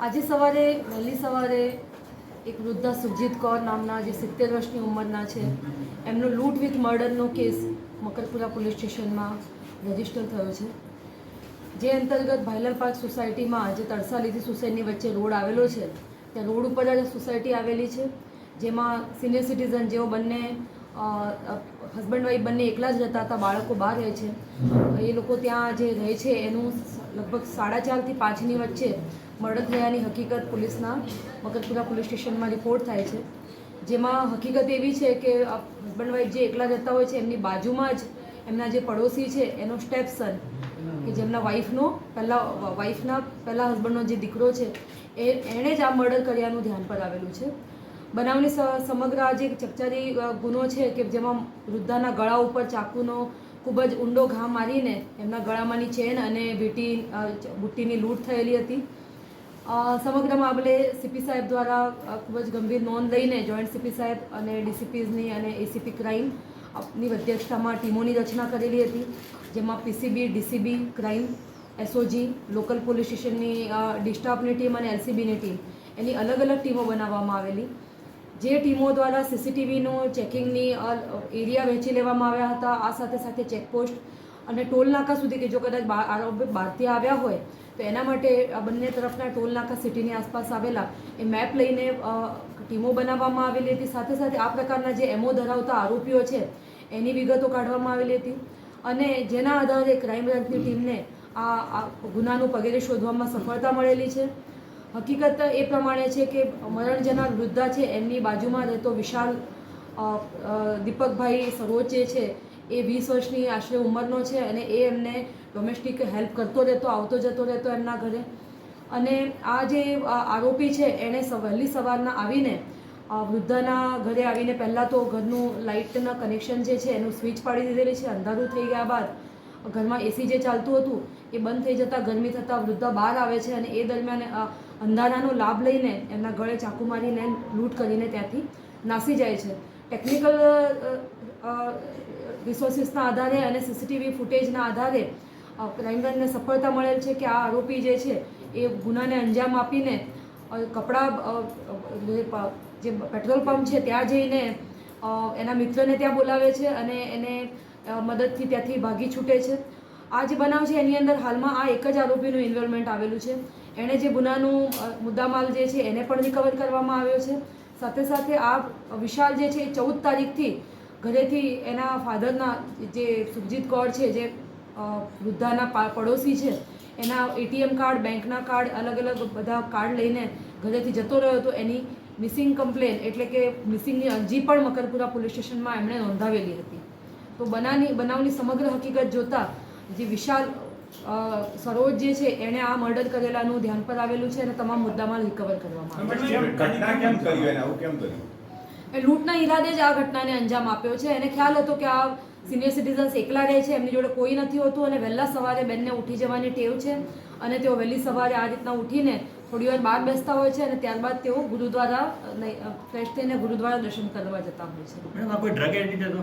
આજે સવારે વહેલી સવારે એક વૃદ્ધા સુરજીત કૌર નામના જે સિત્તેર વર્ષની ઉંમરના છે એમનો લૂંટ વિથ મર્ડરનો કેસ મકરપુરા પોલીસ સ્ટેશનમાં રજિસ્ટર થયો છે. જે અંતર્ગત ભાઈલર પાર્ક સોસાયટીમાં જે તરસાલીથી સુસાઇડની વચ્ચે રોડ આવેલો છે. ત્યાં રોડ ઉપર જ સોસાયટી આવેલી છે જેમાં સિનિયર સિટીઝન જેઓ બંને હસબન્ડ વાઈફ બંને એકલા જ રહેતા હતા, બાળકો બહાર રહે છે. એ લોકો ત્યાં જે રહે છે, એનું લગભગ સાડા ચારથી પાંચની વચ્ચે મર્ડર થયાની હકીકત પોલીસના મકરપુરા પોલીસ સ્ટેશનમાં રિપોર્ટ થાય છે. જેમાં હકીકત એવી છે કે હસબન્ડ વાઈફ જે એકલા રહેતા હોય છે, એમની બાજુમાં જ એમના જે પડોશી છે, એનો સ્ટેપસન કે જેમના વાઈફનો પહેલાં વાઈફના પહેલાં હસબન્ડનો જે દીકરો છે, એ, એણે જ આ મર્ડર કર્યાનું ધ્યાન પર આવેલું છે. બનાવની સમગ્ર આ જે ચકચારી ગુનો છે કે જેમાં વૃદ્ધાના ગળા ઉપર ચાકુનો ખૂબ જ ઊંડો ઘા મારીને એમના ગળામાંની ચેન અને વીટી બુટ્ટીની લૂંટ થયેલી હતી. સમગ્ર મામલે સીપી સાહેબ દ્વારા ખૂબ જ ગંભીર નોંધ લઈને જોઈન્ટ સીપી સાહેબ અને ડીસીપીઝની અને એસીપી ક્રાઇમની અધ્યક્ષતામાં ટીમોની રચના કરેલી હતી, જેમાં PCB, DCB crime SOG, local police સ્ટેશનની ડિસ્ટાફની ટીમ અને એલસીબીની ટીમ એની અલગ અલગ ટીમો બનાવવામાં આવેલી. જે ટીમો દ્વારા સીસીટીવીનું ચેકિંગની એરિયા વહેંચી લેવામાં આવ્યા હતા, આ સાથે સાથે ચેકપોસ્ટ અને ટોલ નાકા સુધી કે જો કદાચ આરોપી બહારથી આવ્યા હોય, તો એના માટે આ બંને તરફના ટોલ નાકા સિટીની આસપાસ આવેલા એ મેપ લઈને ટીમો બનાવવામાં આવેલી હતી. સાથે સાથે આ પ્રકારના જે એમઓ ધરાવતા આરોપીઓ છે, એની વિગતો કાઢવામાં આવેલી હતી. અને જેના આધારે ક્રાઇમ બ્રાન્ચની ટીમને આ ગુનાનું પગેરે શોધવામાં સફળતા મળેલી છે. હકીકત એ પ્રમાણે છે કે મરણ જનાર વૃદ્ધા છે, એમની બાજુમાં રહેતો વિશાલ દીપકભાઈ સરોચે છે, એ વીસ વર્ષની આશરે ઉંમરનો છે અને એ એમને ડોમેસ્ટિક હેલ્પ કરતો રહેતો, આવતો જતો રહેતો એમના ઘરે. અને આ જે આરોપી છે, એણે વહેલી સવારના આવીને વૃદ્ધાના ઘરે આવીને પહેલાં તો ઘરનું લાઇટના કનેક્શન જે છે, એનું સ્વિચ પાડી દીધેલી છે, અંધારું થઈ ગયા બાદ ઘરમાં એસી જે ચાલતું હતું, એ બંધ થઈ જતાં ગરમી થતાં વૃદ્ધા બહાર આવે છે અને એ દરમિયાન અંધારાનો લાભ લઈને એમના ગળે ચાકુ મારીને લૂંટ કરીને ત્યાંથી નાસી જાય છે. ટેકનિકલ રિસોર્સિસના આધારે અને સીસીટીવી ફૂટેજના આધારે ક્રાઇમબ્રાન્ચને સફળતા મળેલ છે કે આ આરોપી જે છે એ ગુનાને અંજામ આપીને કપડાં જે પેટ્રોલ પંપ છે ત્યાં જઈને એના મિત્રને ત્યાં બોલાવે છે અને એને મદદથી ત્યાંથી ભાગી છૂટે છે. આ જે બનાવ છે એની અંદર હાલમાં આ એક જ આરોપીનું ઇન્વોલ્વમેન્ટ આવેલું છે. એણે જે ગુનાનું મુદ્દામાલ જે છે એને પણ રિકવર કરવામાં આવ્યો છે. સાથે સાથે આ વિશાલ જે છે એ ચૌદ તારીખથી ઘરેથી એના ફાધરના જે સુરજીત કૌર છે, જે વૃદ્ધાના પડોશી છે, એના એટીએમ કાર્ડ, બેંકના કાર્ડ અલગ અલગ બધા કાર્ડ લઈને ઘરેથી જતો રહ્યો હતો. એની મિસિંગ કમ્પ્લેન એટલે કે મિસિંગની અરજી પણ મકરપુરા પોલીસ સ્ટેશનમાં એમણે નોંધાવેલી હતી. તો બનાવની બનાવની સમગ્ર હકીકત જોતા જે વિશાલ સરોજ જે છે એણે આ મર્ડર કરેલાનું ધ્યાન પર આવેલું છે અને તમામ મુદ્દામાં રિકવર કરવામાં આવ્યું કેમ ઘટના કેમ કર્યું એને આવું કેમ કર્યું? એ લૂંટના ઈરાદે જ આ ઘટનાને અંજામ આપ્યો છે. એને ખ્યાલ હતો કે આ સિનિયર સિટીઝન્સ એકલા રહે છે એમની જોડે કોઈ નથી હોતું અને વહેલા સવારે બેનને ઉઠી જવાની ટેવ છે અને તેઓ વહેલી સવારે આ રીતના ઉઠીને થોડી વાર બહાર બેસતા હોય છે અને ત્યારબાદ તેઓ ગુરુદ્વારા ફ્રેશ થઈને ગુરુદ્વારા દર્શન કરવા જતા હોય છે. મેડમ આ કોઈ ડ્રગ એડિક્ટ હતો?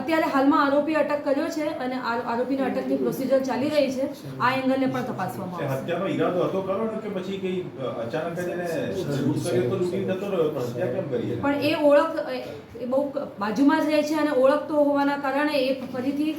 અત્યારે હાલમાં આરોપી અટક કર્યો છે અને આરોપીને અટકની પ્રોસિજર ચાલી રહી છે. આ એંગલને પણ તપાસવામાં આવશે. હત્યાનો ઈરાદો હતો ખરો ને કે પછી કઈ અચાનક જ એને લૂંટ કર્યો તો લૂંટી થતો રહ્યો પણ હત્યા કેમ કરી પણ એ ઓળખ એ એ બહુ બાજુમાં જ રહે છે અને ઓળખતો હોવાના કારણે એ ફરીથી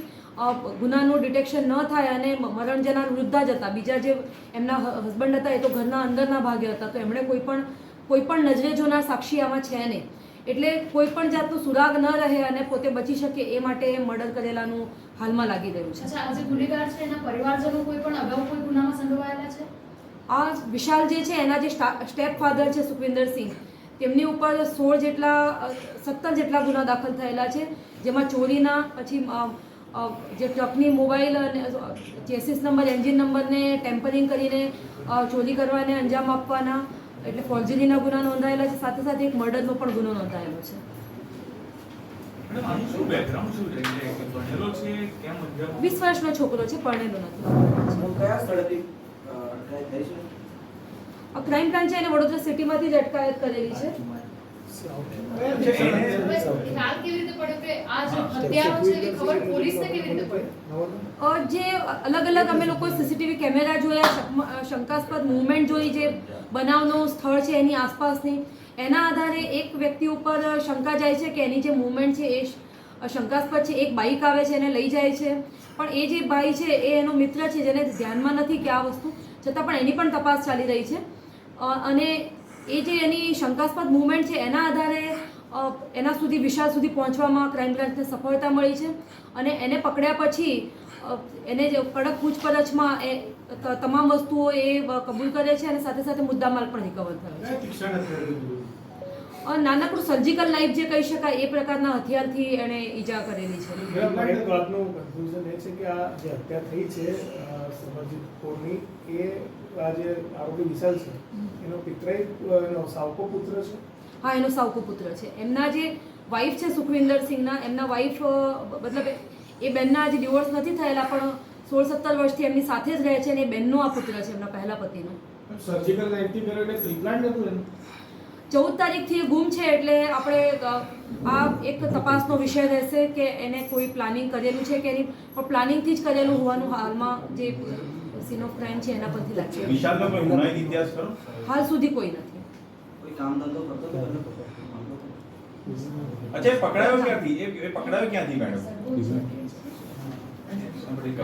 ગુનાનું ડિટેક્શન ન થાય અને મરણ જનાર વૃદ્ધા જ હતા. બીજા જે એમના હસબન્ડ હતા એ તો ઘરના અંદરના ભાગે હતા. તો એમણે કોઈ પણ કોઈ પણ નજરે જોનાર સાક્ષી આમાં છે નહીં. એટલે કોઈ પણ જાતનું સુરાગ ન રહે અને પોતે બચી શકે એ માટે મર્ડર કરેલાનું હાલમાં લાગી રહ્યું છે. અચ્છા આ જે ગુનેગાર છે એના પરિવારજનો કોઈ પણ અગાઉ કોઈ ગુનામાં સંડોવાયેલા છે? આ વિશાલ જે છે એના જે સ્ટેપ ફાધર છે સુખવિન્દરસિંહ તેમની ઉપર સોળ જેટલા સત્તર જેટલા ગુના દાખલ થયેલા છે જેમાં ચોરીના પછી જે ટ્રકની મોબાઈલ અને ચેસિસ નંબર એન્જિન નંબરને ટેમ્પરિંગ કરીને ચોરી કરવાને અંજામ આપવાના એટલે ફોર્જરીના ગુના નોંધાયેલા છે સાથે સાથે એક મર્ડરનો પણ ગુનો નોંધાયેલો છે. મેડમ આનું શું બેકગ્રાઉન્ડ શું છે? એટલે કે ભણેલો છે? કેમ અંજામ વીસ વર્ષનો છોકરો છે પરણેલો નથી. ક્રાઇમ બ્રાન્ચે એને વડોદરા સિટીમાંથી જ અટકાયત કરેલી છે છે એને- હવે ખ્યાલ કેવી રીતે પડ્યો કે આ જે અલગ અલગ અમે લોકો સીસીટીવી કેમેરા જોયા શકમ- શંકાસ્પદ મુવમેન્ટ જોઈ જે બનાવનો સ્થળ છે એની આસપાસની. એના આધારે એક વ્યક્તિ ઉપર શંકા જાય છે કે એની જે મુવમેન્ટ છે એ શંકાસ્પદ છે. એક બાઇક આવે છે એને લઈ જાય છે. પણ એ જે ભાઈ છે એ એનો મિત્ર છે જેને ધ્યાનમાં નથી કે આ વસ્તુ. છતાં પણ એની પણ તપાસ ચાલી રહી છે. અને એ જે એની શંકાસ્પદ મુવમેન્ટ છે એના આધારે એના સુધી વિશાળ સુધી પહોંચવામાં ક્રાઇમ બ્રાન્ચને સફળતા મળી છે અને એને પકડ્યા પછી એને જે કડક પૂછપરછમાં એ તમામ વસ્તુઓ એ કબૂલ કરે છે અને સાથે સાથે મુદ્દામાલ પણ રિકવર થયો છે. નાનકડું સર્જિકલ લાઈફ જે કહી શકાય એ પ્રકારના હથિયારથી એણે ઈજા કરેલી છે. વાતનું કન્ફ્યુઝન એ છે કે આ જે હત્યા થઈ છે સમરજીત કૌરની એ આ જે આરોપી વિશાલ છે એનો પિતરાઈ એનો સાવકો પુત્ર છે. હા એનો સાવકો પુત્ર છે. એમના જે વાઈફ છે સુખવિંદર સિંહના એમના વાઈફ મતલબ એ- બેનના આજે ડિવોર્સ નથી થયેલા પણ સોળ સત્તર વર્ષથી એમની સાથે જ રહે છે અને એ બેનનો આ પુત્ર છે એમના પહેલા પતિનો. ચૌદ તારીખથી એ ગુમ છે એટલે આપણે આ એક તપાસનો વિષય રહેશે કે એને કોઈ પ્લાનિંગ કરેલું છે કે એની પણ પ્લાનિંગથી જ કરેલું હોવાનું હાલમાં જે સીન ઓફ ક્રાઇમ છે એના પરથી લાગે છે. વિશાલનો કોઈ ગુનાહિત ઇતિહાસ ખરો? હાલ સુધી કોઈ નથી. કામ ધંધો કરતો હતો એટલે અચ્છા એ પકડાયો ક્યાંથી? એ એ પકડાયો ક્યાંથી મેડમ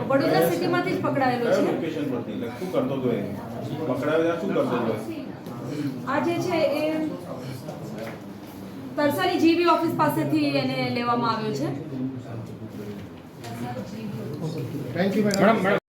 વડોદરા સિટીમાંથી જ પકડાયેલો છે? લોકેશન પરથી? એટલે શું કરતો હતો એ? પકડાયો ત્યાં શું કરતો હતો આ જે છે એ તરસારી જીબી ઓફિસ પાસેથી એને લેવામાં આવ્યો છે. Thank you madam